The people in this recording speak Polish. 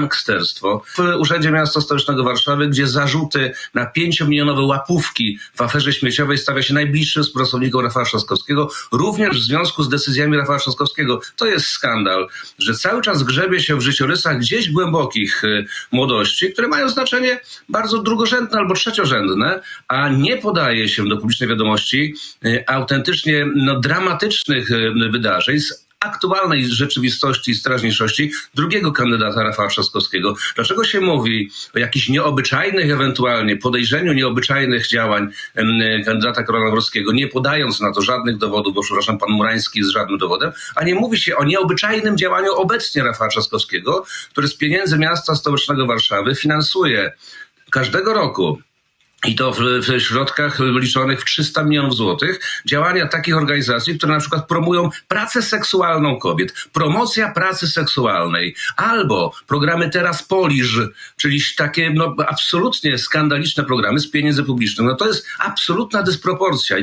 gangsterstwo w Urzędzie Miasta Stołecznego Warszawy, gdzie zarzuty na pięciomilionowe łapówki w aferze śmieciowej stawia się najbliższym współpracownikom Rafała Trzaskowskiego, również w związku z decyzjami Rafała Trzaskowskiego. To jest skandal, że cały czas grzebie się w życiorysach gdzieś głębokich y, młodości, które mają znaczenie bardzo drugorzędne albo trzeciorzędne, a nie podaje się do publicznej wiadomości y, autentycznie no, dramatycznych y, wydarzeń z aktualnej rzeczywistości i strażniejszości drugiego kandydata Rafała Trzaskowskiego. Dlaczego się mówi o jakichś nieobyczajnych ewentualnie podejrzeniu nieobyczajnych działań kandydata Koronawskiego, nie podając na to żadnych dowodów, bo przepraszam, pan Murański jest żadnym dowodem, a nie mówi się o nieobyczajnym działaniu obecnie Rafała Trzaskowskiego, który z pieniędzy miasta stołecznego Warszawy finansuje każdego roku i to w, w środkach liczonych w 300 milionów złotych, działania takich organizacji, które na przykład promują pracę seksualną kobiet, promocja pracy seksualnej, albo programy Teraz Poliż, czyli takie no, absolutnie skandaliczne programy z pieniędzy publicznych. No to jest absolutna dysproporcja.